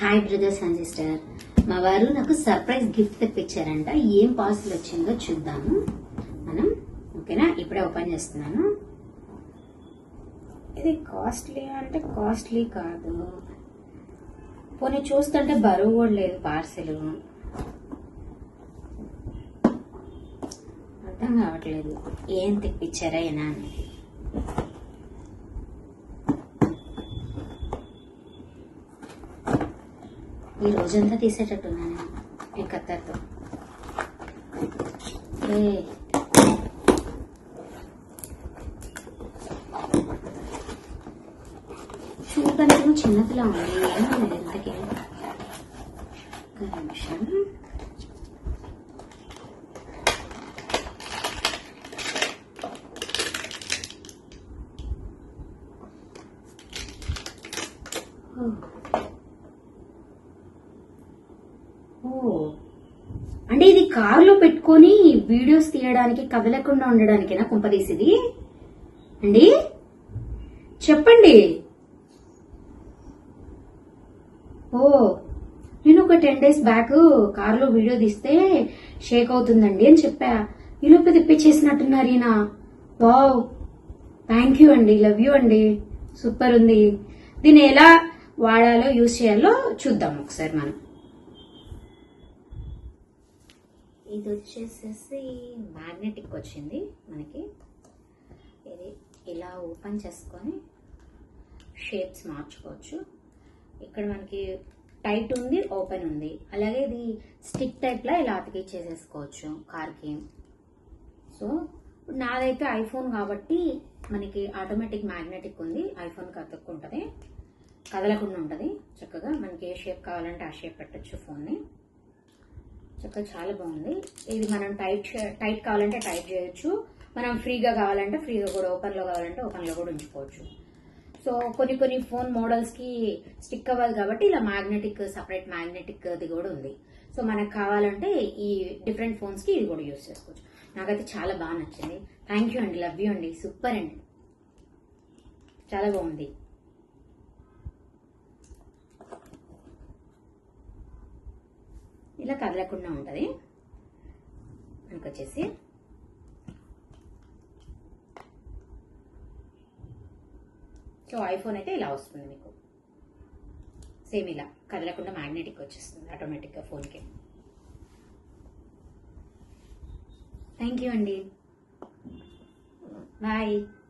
Hi brothers and sister మా వారు నాకు సర్ప్రైజ్ గిఫ్ట్ తెప్పించారంట. ఏం పార్సల్ వచ్చిందో చూద్దాము. మనం ఓకేనా? ఇప్పుడే ఓపెన్ చేస్తున్నాను. ఇది కాస్ట్లీ అంటే కాస్ట్లీ కాదు. పోనీ చూస్తుంటే బరువు కూడా లేదు పార్సెల్ అర్థం కావట్లేదు. ఏం తెప్పించారా ఏనా అనేది ఈ రోజంతా తీసేటట్టున్నాను ఈ కత్తర్తో. ఏ. చూడడానికి చిన్నదిలా ఉంది. ఏమన్నది ఇంతకీ. ఒక నిమిషం. ఓ ఓ అంటే ఇది కారులో పెట్టుకొని వీడియోస్ తీయడానికి కదలకుండా ఉండడానికేనా కుంపదీసిది? అండి? చెప్పండి. ఓ నేను ఒక టెన్ డేస్ బ్యాక్ కారులో వీడియో తీస్తే షేక్ అవుతుందండి అని చెప్పా. ఈలోపు తెప్పించేసినట్టున్నారు ఈయన. వావ్. థ్యాంక్ యూ అండి. లవ్ యూ అండి. సూపర్ ఉంది. దీన్ని ఎలా వాడాలో యూజ్ చేయాలో చూద్దాం ఒకసారి మనం. ఇది వచ్చేసేసి మ్యాగ్నెటిక్ వచ్చింది మనకి. ఇది ఇలా ఓపెన్ చేసుకొని షేప్స్ మార్చుకోవచ్చు. ఇక్కడ మనకి టైట్ ఉంది ఓపెన్ ఉంది. అలాగే ఇది స్టిక్ టైప్లో ఇలా అతికిచ్చేసేసుకోవచ్చు కార్కి సో నాదైతే ఐఫోన్ కాబట్టి మనకి ఆటోమేటిక్ మ్యాగ్నెటిక్ ఉంది. ఐఫోన్కి అతుక్కుంటుంది. కదలకుండా ఉంటుంది. చక్కగా మనకి ఏ షేప్ కావాలంటే ఆ షేప్ పెట్టచ్చు ఫోన్ని చక్కగా చాలా బాగుంది. ఇది మనం టైట్ చే- టైట్ కావాలంటే టైట్ చేయొచ్చు. మనం ఫ్రీగా కావాలంటే ఫ్రీగా కూడా ఓపెన్లో కావాలంటే ఓపెన్లో కూడా ఉంచుకోవచ్చు. సో కొన్ని కొన్ని ఫోన్ మోడల్స్కి స్టిక్ అవ్వాలి కాబట్టి ఇలా మ్యాగ్నెటిక్ సపరేట్ మ్యాగ్నెటిక్ అది కూడా ఉంది. సో మనకు కావాలంటే ఈ డిఫరెంట్ ఫోన్స్కి ఇది కూడా యూస్ చేసుకోవచ్చు. నాకైతే చాలా బాగా నచ్చింది. థ్యాంక్ యూ అండి. లవ్ యూ అండి. సూపర్ అండి. చాలా బాగుంది. కదలకుండా ఉంటుంది. మనకు వచ్చేసి సో ఐఫోన్ అయితే ఇలా వస్తుంది మీకు. సేమ్ ఇలా కదలకుండా మ్యాగ్నెటిక్ వచ్చేస్తుంది ఆటోమేటిక్గా ఫోన్కి. థ్యాంక్ యూ అండి. బాయ్.